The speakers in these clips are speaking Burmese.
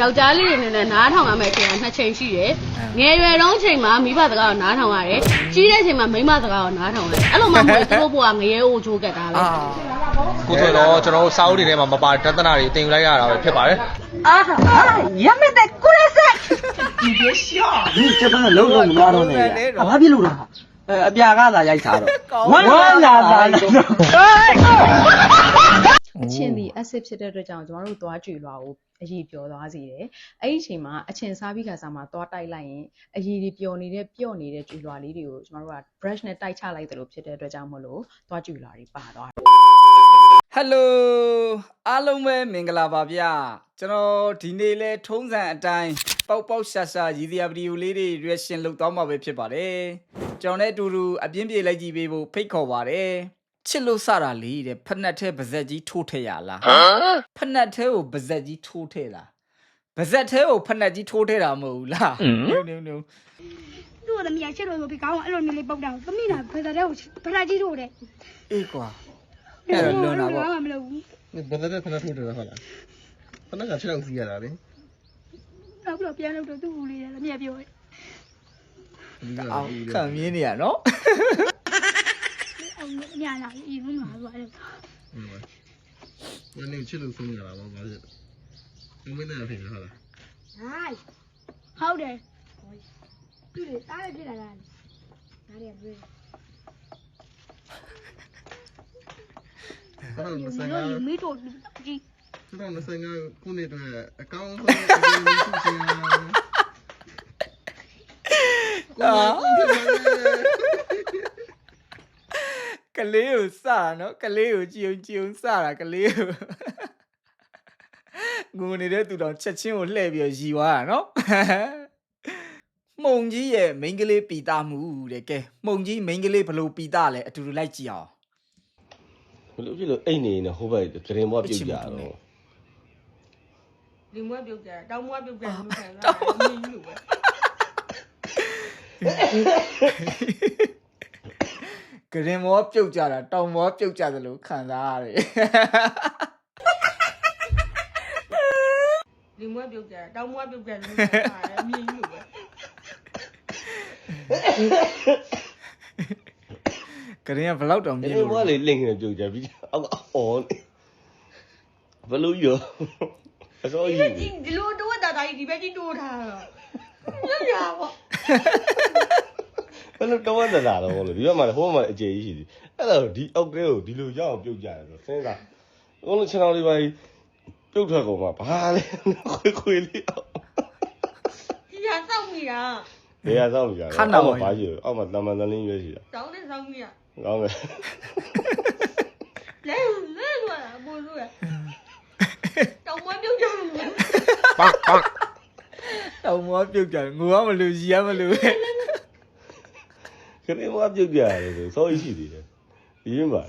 ယောက်ျားလေးတွေနဲ့နားထောင်ရမယ့်အချိန်ကနှစ်ချိန်ရှိတယ်။ငယ်ရွယ်တုန်းအချိန်မှာမိဘစကားကိုနားထောင်ရတယ်။ကြီးတဲ့အချိန်မှာမိမစကားကိုနားထောင်ရတယ်။အဲ့လိုမှမဟုတ်ဘူးသူတို့ဘုရားငရဲအိုးချိုးကက်တာပဲ။ကိုယ်ဆိုတော့ကျွန်တော်တို့စာအုပ်တွေထဲမှာမပါတသနာတွေတင်ယူလိုက်ရတာပဲဖြစ်ပါတယ်။အာဟာရမတဲ့ကိုရဆက်ဒီရရှော့ဒီချက်ပါလုံးလုံးမလာတော့နဲ့။ဘာဖြစ်လို့လဲ။အပြာကသာရိုက်စားတော့ဝမ်းလာတာဟဲ့ အချင်းဒီ acid ဖြစ်တဲ့အတွက်ကြောင့်ကျမတို့သွားကြွေလွာကိုအရေးပျော်သွားစေတယ်။အဲ့ဒီအချိန်မှာအချင်းစားပြီးခါစားမှာသွားတိုက်လိုက်ရင်အရေးတွေပျော်နေတဲ့ပျော့နေတဲ့ကြွေလွာလေးတွေကိုကျမတို့က brush နဲ့တိုက်ချလိုက်တယ်လို့ဖြစ်တဲ့အတွက်ကြောင့်မလို့သွားကြွေလွာတွေပါသွားတယ်ဟယ်လိုအားလုံးပဲမင်္ဂလာပါဗျကျွန်တော်ဒီနေ့လဲထုံးစံအတိုင်းပေါက်ပေါက်ရှာရှာရည်စရာဗီဒီယိုလေးတွေ reaction လုပ်သွားမှာပဲဖြစ်ပါတယ်ကျွန်တော်နဲ့အတူတူအပြင်းပြေလိုက်ကြည့်ပေးဖို့ဖိတ်ခေါ်ပါတယ် ချစ်လို့စတာလေးတဲ့ဖက်နှက်ထဲပါဇက်ကြီးထိုးထည့်ရလားဖက်နှက်ထဲကိုပါဇက်ကြီးထိုးထည့်လားပါဇက်ထဲကိုဖက်နှက်ကြီးထိုးထည့်တာမဟုတ်ဘူးလားနုံနုံနုံသူ့ကိုသမီးကချစ်လို့ဆိုပြီးကောင်းအောင်အဲ့လိုမျိုးလေးပုတ်တာကိုသမီးကဖက်တဲ့ကိုဖက်ကြီးတို့တယ်အေးကွာအဲ့တော့လွန်တာပေါ့ဘာမှမလုပ်ဘူးဘယ်သက်ဖက်ထိုးတယ်ဟုတ်လားဖက်ကချက်အောင်စီးရတာလေနောက်ပြီးတော့ပြန်လို့တော့သူ့ဦးလေးတယ်သမီးကပြောတယ်အောင်ခံမြင်နေရနော် အောင်အများလားအရင်ကမှာသွားတယ်မင်းချစ်လို့ဆုံးရတာပါဘာဖြစ်လဲမင်းနဲ့ဖြစ်ဟုတ်လားဟိုင်းဟုတ်တယ်သူ့လေတားရပြစ်လာတာဒါတွေကပြေးဟုတ်ဒီမဆိုင်လိုကမီးတို့ကြီးကျွန်တော်ဆိုင်ကခုနှစ်တော့အကောင့်ဆုံးအကောင့်ဆုံးရှင် က လေးကိုစတာနော်ကလေးကိုကြည်ုံကြည်ုံစတာကလေးကိုငုံနေတဲ့သူတော်ချက်ချင်းကိုလှည့်ပြီးတော့ရီသွားတာနော်မှုံကြီးရဲ့မိန်းကလေးပီတာမှုတဲ့ကဲမှုံကြီးမိန်းကလေးဘလို့ပီတာလဲအတူတူလိုက်ကြည့်အောင်ဘလို့ဖြစ်လို့အိတ်နေနေဟိုဘက်ဂရင်ဘွားပြုတ်ကြတော့ဒီမွေးပြုတ်ကြတောင်းမွေးပြုတ်ကြလို့ခံတာအမြင်လို့ပဲ ဂရင်မောပြုတ်ကြတာတောင်မောပြုတ်ကြသလိုခံစားရတယ်ဒီမွေးပြုတ်ကြတောင်းမွေးပြုတ်ကြလို့ခံတာအမြင်လို့ပဲဂရင်ကဘလောက်တောင်ဂမြင်ရင်လို့ဘွားလေးလင့်နေပြုတ်ကြပြီးအောက်အော်ဘလို့ရောအစောဒီကြီးဒီဒီလိုတော့တာတာကြီးဒီဘက်ကြီးတိုးထားတာရရပါ ဘလို့တော့တလာတော့လို့ဒီဘက်မှာဟိုဘက်မှာအကျေကြီးရှိသည်အဲ့တော့ဒီအောက်ကဲကိုဒီလိုရအောင်ပြုတ်ကြတယ်ဆိုစဉ်းစားဘုန်းလုံးခြေတော်လေးပါပြုတ်ထွက်ကုန်မှာဘာလဲခွေခွေလေးအောက်ဒီဟာစောက်နေတာဘယ်ရဆောင်ကြလဲအောက်မှာဘာရှိလဲအောက်မှာတမန်တလင်းရွေးရှိတာတောင်းနေစောက်နေရကောင်းတယ်လဲလဲလို့အပေါ်လို့ရတောင်းမွေးပြုတ်ကြလို့တောင်မောပြုတ်ကြတယ်ငိုရမလို့ရီရမလို့ ခရင်ဘွားပြုတ်ကြရတယ်ဆိုစောကြီးရှိသေးတယ်ဒီရင်ပါ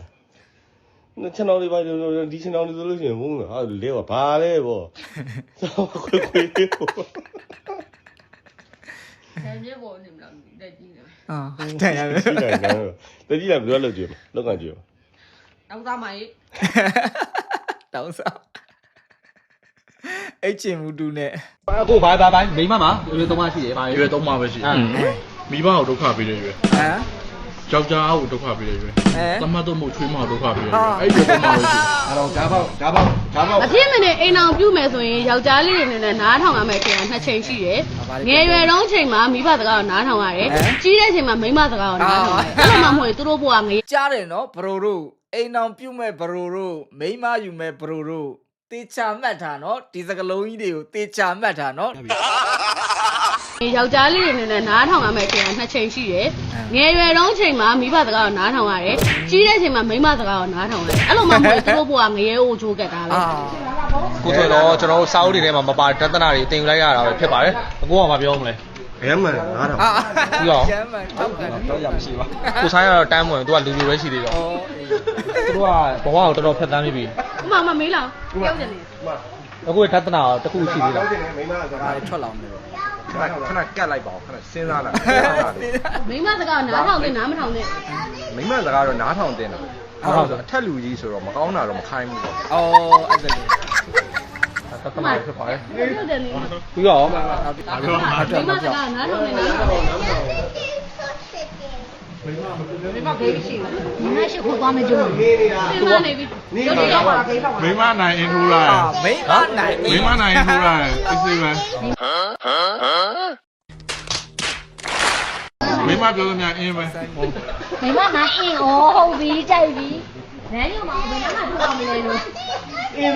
နော်ချန်တော်လေးပါဒီချန်တော်လေးဆိုလို့ရှိရင်ဘုန်းကဟာလဲပါဘာလဲပေါ့စောခွေခွေလေးပေါ့ဆယ်ပြေပေါ်နေမလားတက်ကြီးနေအာတန်ရမယ်ရှိတယ်နော်တတိယဘယ်လိုလုပ်ကြည့်လောက်ကကြည့်တောင်းသားမကြီးတောင်းစားအဲ့ချင်မူတူနဲ့အခုဘာဘာဘာမိမမှာရွေးသုံးမရှိတယ်ဘာရွယ်သုံးပါပဲရှိတယ် မိဘကိုဒုက္ခပေးတဲ့ရွယ်ဟမ် ယောက်ျားကိုဒုက္ခပေးတဲ့ရွယ်အဲ သမတ်တော့မဟုတ်ချွေးမကိုဒုက္ခပေးတဲ့ရွယ်အဲ့ဒီသုံးပါပဲရှိတယ် အဲ့တော့ဓာပေါက်ဓာပေါက်ဓာပေါက်အပြင်းမနဲ့အိမ်အောင်ပြုမယ်ဆိုရင်ယောက်ျားလေးတွေနဲ့နားထောင်ရမယ့်အချိန်ကနှစ်ချိန်ရှိတယ်ငယ်ရွယ်တုန်းအချိန်မှာမိဘစကားကိုနားထောင်ရတယ်ကြီးတဲ့အချိန်မှာမိန်းမစကားကိုနားထောင်ရတယ်အဲ့လိုမှမဟုတ်ဘူးသူတို့ဘုရားငရဲကြားတယ်နော်ဘရိုတို့အိမ်အောင်ပြုတ်မဲ့ဘရိုတို့မိန်းမယူမဲ့ဘရိုတို့တေချာမှတ်တာနော်ဒီစကလုံးကြီးတွေကိုတေချာမှတ်တာနော် ယောက်ျားလေးတွေနဲ့နားထောင်ရမယ့်အချိန်ကနှစ်ချိန်ရှိတယ်ငယ်ရွယ်တုန်းအချိန်မှာမိဘစကားကိုနားထောင်ရတယ်ကြီးတဲ့အချိန်မှာမိန်းမစကားကိုနားထောင်ရတယ်အဲ့လိုမှမဟုတ်ဘူးသူတို့ဘုရားငရဲအိုးချိုးကတ်တာလေအာကိုဆိုတော့ကျွန်တော်တို့စာအုပ်တွေထဲမှာမပါတဲ့တသနာတွေတင်ယူလိုက်ရတာပဲဖြစ်ပါတယ်အကိုကမပြောမလဲဘယ်မှငါတော့အာပြီးတော့ကျမ်းမှန်တောက်တယ်တော့ရမရှိပါကိုဆိုင်ကတော့တန်းမဝင်သူကလူလူပဲရှိသေးတော့အော်သူတို့ကဘဝကိုတော်တော်ဖြတ်သန်းပြီးပြီဥမမမေးလောက်ပြောကြတယ်အခုတသနာတစ်ခုရှိသေးတာဒါတွေထွက်လာမယ် ခဏခဏကတ်လိုက်ပါဦးခဏစဉ်းစားလိုက်မိန်းမစကားကိုနားထောင်နဲ့နားမထောင်နဲ့မိမစကားတော့နားထောင်တင်တာ။ဟုတ်ဆိုအထက်လူကြီးဆိုတော့မကောင်းတာတော့မခိုင်းဘူးပေါ့အော်အဲ့ဒါလေခတသနာတွေဖြစ်ပါတယ်ဟုတ်တယ်လေပြီးတော့မိမစကားနားထောင်နေနားထောင် နေမိမဘေးရှိဘူးမိမရှိခိုးသွားမကြုံဘူးမိမနေပြီရုပ်ရောက်ပါဘေးပါမိမနိုင်အင်းထိုးလိုက်အာမိမနိုင်မိမနိုင်အင်းထိုးလိုက်အစ်စေးပဲမိမပြောလို့များအင်းပဲမိမမအင်းဩဟုတ်ပြီကြိုက်ပြီနန်းရုံမှာဘယ်နှမှာထူအောင်မလဲ လို့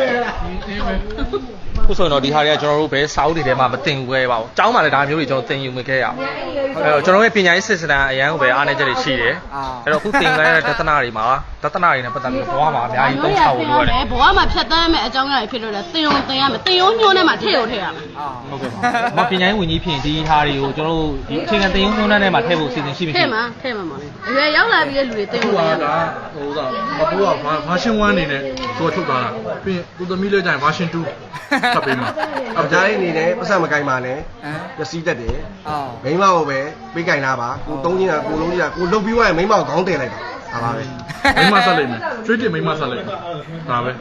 အင်းပဲခုဆိုရင်တော့ဒီဟာတွေကကျွန်တော်တို့ဘယ်စာအုပ်တွေထဲမှာမသင်ခွဲပါဘူး။ကျောင်းမှာလည်းဒါမျိုးတွေကျွန်တော်သင်ယူမခဲ့ရဘူး။အဲတော့ကျွန်တော်ရဲ့ပညာရေးစစ်စတမ်းအရန်ကိုပဲအားနည်းချက်တွေရှိတယ်။အဲ့တော့ခုသင်ခိုင်းတဲ့ဒသနာတွေမှာဒသနာတွေနဲ့ပတ်သက်ပြီးဘဝမှာအများကြီးသုံးချဖို့လိုရတယ်ဘဝမှာဖြတ်သန်းမဲ့အကြောင်းအရာတွေဖြစ်လို့လဲသင်ုံသင်ရမယ်သင်ုံညှိုးနဲ့မှထည့်ရုံထည့်ရမယ်အာ။ဟုတ်ကဲ့ပါ။မပညာရေးဝန်ကြီးဖြစ်ရင်ဒီဟာတွေကိုကျွန်တော်တို့ဒီအချိန်ကသင်ယူနှုန်းနဲ့မှာထည့်ဖို့အစီအစဉ်ရှိမရှိထည့်မှာထည့်မှာမလေးအရွယ်ရောက်လာပြီးတဲ့လူတွေသင်ဟိုုံသင်ရကမယ်ဟိုကအပူကဘာရှင်1အနေနဲ့သူကထုတ်သွားတာပြီးရင်သူသမီးလေးတိုင်းဘာရှင်2ထပ်ပေးမှာအောက်ကြားလေးအနေနဲ့ပတ်စံမကင်ပါနဲ့ဟမ်ပျက်စီးတတ်တယ်အာမိန်းမကိုပဲပေးကင်တာပါကိုသုံးချင်းတာကိုလုံးချင်းတာကိုလုတ်ပြီးသွားရင်မိန်းမကိုခေါင်းတင်လိုက်တာဒါပါပဲမိမဆက်လိုက်မယ်ကျွေးတင်မိမဆက်လိုက်ဒါပဲ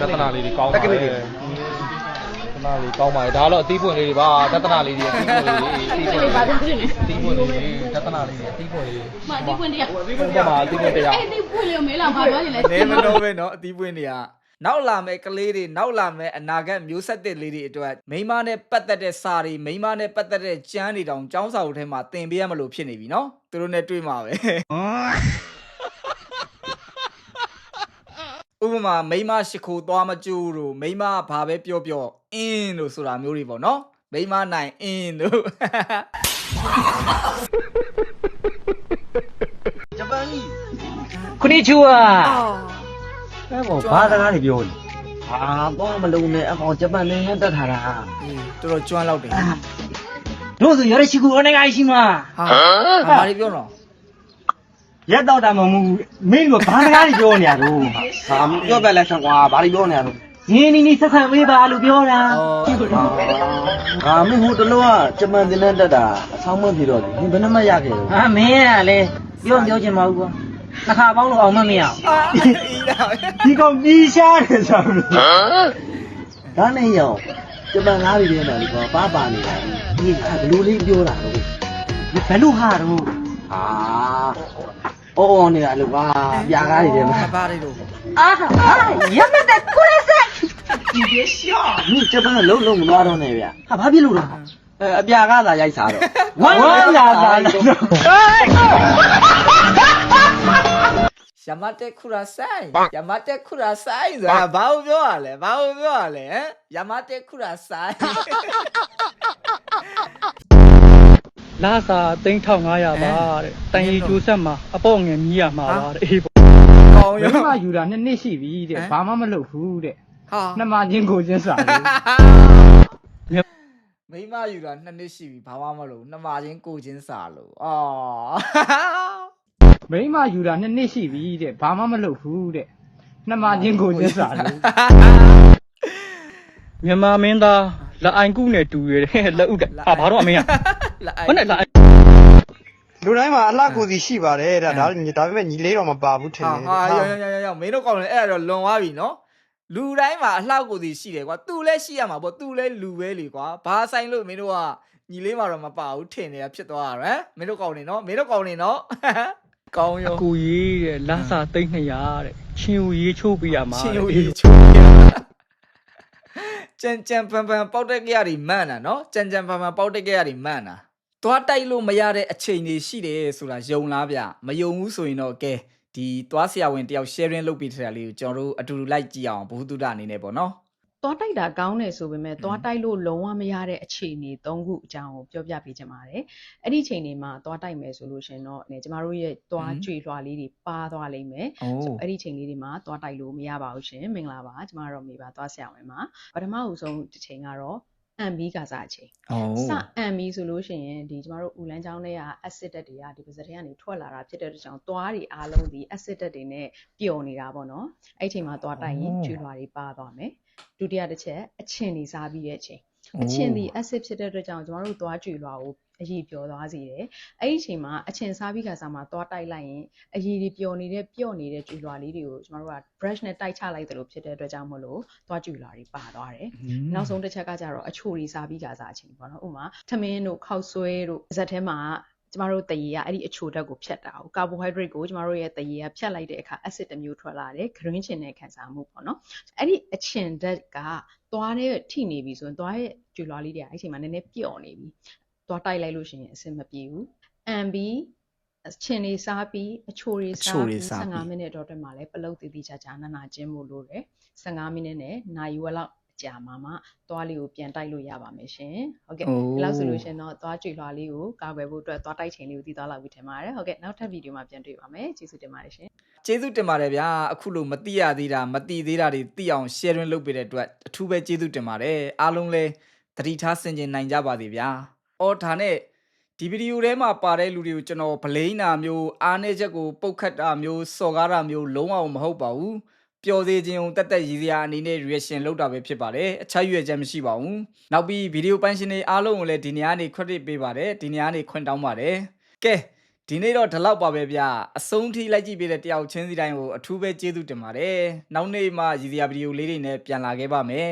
ဒသနာလေးတွေကောင်းပါတယ်။ဒသ နာလေးကောင်းပါတယ်။ဒါတော့အသီးပွင့်လေးတွေပါဒသနာလေးတွေအသီးပွင့်လေးတွေအသီးပွင့်လေး ဘာလို့ဖြစ်နေ အသီးပွင့်လေးတွေဒသနာလေးတွေအသီးပွင့်လေးတွေ မအတိပွင့်တရား ဘုံမှာအသီးပွင့်တရား အဲ့ဒီပွင့်လေးမေးလာဘာပြောနေလဲ နေမတော့ပဲเนาะအသီးပွင့်တွေကနောက်လာမဲ့ကလေးတွေနောက်လာမဲ့အနာဂတ်မျိုးဆက်သစ်လေးတွေအတွက်မိန်းမနဲ့ပတ်သက်တဲ့စာတွေမိန်းမနဲ့ပတ်သက်တဲ့ကျမ်းတွေတောင်ចောင်းစာအုပ်ထဲမှာသင်ပေးရမလို့ဖြစ်နေပြီเนาะသူတို့နဲ့တွေ့မှာပဲ ဥပမာမိမရှခိုသွားမကျူးတို့မိမဘာပဲပြောပြောအင်းလို့ဆိုတာမျိုးတွေပေါ့နော်မိမနိုင်အင်းတို့ဂျပန်ကြီးခနီချူဟာအဲဘောဘာစကားတွေပြောနေဟာတော့မလုံးနဲ့အကောင်ဂျပန်နိုင်ငံတက်ထားတာတော်တော်ကျွမ်းလောက်တယ်တို့ဆိုရရှိကူအနေကရှိမှာဟာဘာတွေပြောတော့ ရက်တော့တာမမှုမင်းကဘာစကားတွေပြောနေရတော့ဟာမပြောပြလဲဆက်ကွာဘာတွေပြောနေရတော့ရင်းနီနီဆက်ဆံပေးပါလို့ပြောတာအာမင်းဟိုတလောကဂျပန်တင်တဲ့တက်တာအဆောင်မဖြစ်တော့လေမင်းဘယ်နှမရခဲ့လဲဟာမင်းကလည်းပြောပြောချင်ပါဘူးကွာတစ်ခါပေါင်းလို့အောင်မမရအောင်အာအေးလာပဲဒီကောင်ကြီးရှားတယ်ဆိုတော့ဒါနဲ့ရောဂျပန်ငါးပြည်ထဲမှာလေကွာပါပါနေတာဒီဘလူးလေးပြောတာတော့ဘယ်လိုဟာတော့ဟာ အော်အော်နေတာလို့ကွာပြာကားတွေထဲမှာ ဘာတွေတော့အာဟာရမတဲ့ကိုရဆက်ဒီဂျပန်ကလုံးလုံးမသွားတော့နဲ့ဗျဟာဘာဖြစ်လို့လဲအဲအပြာကားသာရိုက်စားတော့ဝမ်းလာတာတော့ယမတက်ခုရာဆိုင်ယမတက်ခုရာဆိုင်ဆိုတာဘာလို့ပြောရလဲဘာလို့ပြောရလဲဟမ်ယမတက်ခုရာဆိုင် လာစာ3500ပါတဲ့တန်ရီကျိုးဆက်မှာအပေါ့ငယ်မြည်ရမှာပါတဲ့အေးပေါ့ကောင်းမိရောမယူတာနှစ်နှစ်ရှိပြီတဲ့ဟမ်ဘာမှမလုပ်ဘူးတဲ့ဟာနှစ်မချင်းကိုချင်းစာလို့မိမယူတာနှစ်နှစ်ရှိပြီဘာမှမလုပ်နှစ်မချင်းကိုချင်းစာလို့အော်မိမယူတာနှစ်နှစ်ရှိပြီတဲ့ဘာမှမလုပ်ဘူးတဲ့နှစ်မချင်းကိုချင်းစာလို့မြန်မာမင်းသားလက်အိုင်ကုနဲ့တူရတဲ့လက်ဥတဲ့အာဘာတော့အမင်းอ่ะ လာအိုဘယ်နဲ့လက်အိုင်လူတိုင်းမှာအလှကိုယ်စီရှိပါတယ်တဲ့ဒါဒါဒါပေမဲ့ညီလေးတော့မပါဘူးထင်ဟာတယ်ဟာရောရောရောရောမင်းတို့ကောင်းတယ်အဲ့ဒါတော့လွန်သွားပြီနော်လူတိုင်းမှာအလှကိုယ်စီရှိတယ်ကွာသူလည်းရှိရမှာပေါ့သူလည်းလူပဲလေကွာဘာဆိုင်လို့မင်းတို့ကညီလေးမှာတော့မပါဘူးထင်နေတာဖြစ်သွားတာဟမ်မင်းတို့ကောင်းနေနော်မင်းတို့ကောင်းနေနော်ကောင်းရောကိုရေးတဲ့လာစာ300တဲ့ချင်းဦးရေးချိုးပြရမှာချင်းတဲ့ဦးကြီးချိုးပြကြံကြံပန်ပန်ပေါက်တက်ကြရည်မှန်တာနော်ကြံကြံပန်ပန်ပေါက်တက်ကြရည်မှန်တာ သွားတိုက်လို့မရတဲ့အချိန်တွေရှိတယ်ဆိုတာယုံလားဗျမယုံဘူးဆိုရင်တော့ကဲဒီသွားဆရာဝန်တယောက် sharing လုပ်ပေးတဲ့လေးကိုကျွန်တော်တို့အတူတူလိုက်ကြည့်အောင်ဘုသူဒ္ဓအနေနဲ့ပေါ့နော်သွားတိုက်တာကောင်းတယ်ဆိုပေမဲ့သွားတိုက်လို့လုံးဝမရတဲ့အခြေအနေ၃ခုအကြောင်းကိုပြောပြပေးချင်ပါတယ်။အဲ့ဒီအချိန်တွေမှာသွားတိုက်မယ်ဆိုလို့ရှရင်တော့အဲကျမတို့ရဲ့သွားကြွေလွှာလေးတွေပါသွားလိမ့်မယ်အိုးဆိုအဲ့ဒီအချိန်လေးတွေမှာသွားတိုက်လို့မရပါဘူးရှင်။မင်္ဂလာပါကျမတို့မိပါသွားဆရာဝန်ပါ။ပထမအဦးဆုံးတစ်ချိန်ကတော့ အန်ဘီကစားအချိန်အိုးစအန်ဘီဆိုလို့ရှိရင်ဒီကျမတို့ဦးလန်းချောင်းထဲက acid ဓာတ်တွေကဒီပါးစပ်ထဲကနေထွက်လာတာဖြစ်တဲ့အတွက်ကြောင့်သွားတွေအားလုံးဒီ acid ဓာတ်တွေနဲ့ပျော်နေတာပေါ့နော်။အဲ့ဒီအချိန်မှာသွားတိုက်ရင်ကျွေလွှာတွေပါသွားမယ်။ဒုတိယတစ်ချက်အချင်းတွေစားပြီးတဲ့အချိန်အချင်းဒီ acid ဖြစ်တဲ့အတွက်ကြောင့်ကျမတို့သွားကြွေလွှာကို အရေးပျော်သွားစေတယ်အဲ့ဒီအချိန်မှာအချင်စားပြီးခါစားမှာသွားတိုက်လိုက်ရင်အရေးတွေပျော်နေတဲ့ပျော့နေတဲ့ကြွေလွာလေးတွေကိုကျမတို့က brush နဲ့တိုက်ချလိုက်တယ်လို့ဖြစ်တဲ့အတွက်ကြောင့်မို့လို့သွားကြွေလွာတွေပါသွားတယ်နောက်ဆုံးတစ်ချက်ကကြတော့အချိုတွေစားပြီးခါစားအချိန်ပေါ့နော်ဥပမာထမင်းတို့ခောက်ဆွဲတို့ဇက်ထဲမှာကျမတို့တရေကအဲ့ဒီအချိုဓာတ်ကိုဖြတ်တာကို carbohydrate ကိုကျမတို့ရဲ့တရေကဖြတ်လိုက်တဲ့အခါ acid တစ်မျိုးထွက်လာတယ် green ချင်တဲ့ခံစားမှုပေါ့နော်အဲ့ဒီအချင်ဓာတ်ကသွားတဲ့ထိနေပြီဆိုရင်သွားရဲ့ကြွေလွာလေးတွေကအဲ့ဒီအချိန်မှာနည်းနည်းပျော့နေပြီ သွားတိုက်လိုက်လို့ရှိရင်အဆင်မပြေဘူးအန်ဘီအချင်လေးစားပြီးအချိုတွေစားပြီး15မိနစ်တော့တက်မှာလဲပလုတ်တည်တည်ချာချာနာနာကျင်းမှုလို့တယ်15မိနစ်နဲ့နာရီဝက်လောက်ကြာမှာမှသွားလေးကိုပြန်တိုက်လို့ရပါမယ်ရှင်ဟုတ်ကဲ့ဒီလောက်ဆိုလို့ရှင်တော့သွားကြွေလွှာလေးကိုကာကွယ်ဖို့အတွက်သွားတိုက်ချိန်လေးကိုတည်သွားလောက်ပြီးထင်ပါတယ်ဟုတ်ကဲ့နောက်ထပ်ဗီဒီယိုမှာပြန်တွေ့ပါမယ်ကျေးဇူးတင်ပါတယ်ရှင်ကျေးဇူးတင်ပါတယ်ဗျာအခုလိုမတိရသေးတာမတိသေးတာတွေသိအောင် sharing လုပ်ပေးတဲ့အတွက်အထူးပဲကျေးဇူးတင်ပါတယ်အားလုံးလည်းသတိထားဆင်ခြင်နိုင်ကြပါစေဗျာ အော်ဒါနဲ့ဒီဗီဒီယိုထဲမှာပါတဲ့လူတွေကိုကျွန်တော်ဗလိန်နာမျိုးအားနည်းချက်ကိုပုတ်ခတ်တာမျိုးစော်ကားတာမျိုးလုံးဝမဟုတ်ပါဘူးပျော်သေးခြင်းုံတက်တက်ရည်စရာအနေနဲ့ reaction လုပ်တာပဲဖြစ်ပါတယ်အချက်ရွယ်ချက်မရှိပါဘူးနောက်ပြီးဗီဒီယိုပိုင်းရှင်တွေအားလုံးကိုလည်းဒီနေရာနေ credit ပေးပါတယ်ဒီနေရာနေခွင့်တောင်းပါတယ်ကဲဒီနေ့တော့ဒီလောက်ပါပဲဗျအဆုံးထိလိုက်ကြည့်ပေးတဲ့တယောက်ချင်းစီတိုင်းကိုအထူးပဲကျေးဇူးတင်ပါတယ်နောက်နေ့မှရည်စရာဗီဒီယိုလေးတွေနဲ့ပြန်လာခဲ့ပါမယ်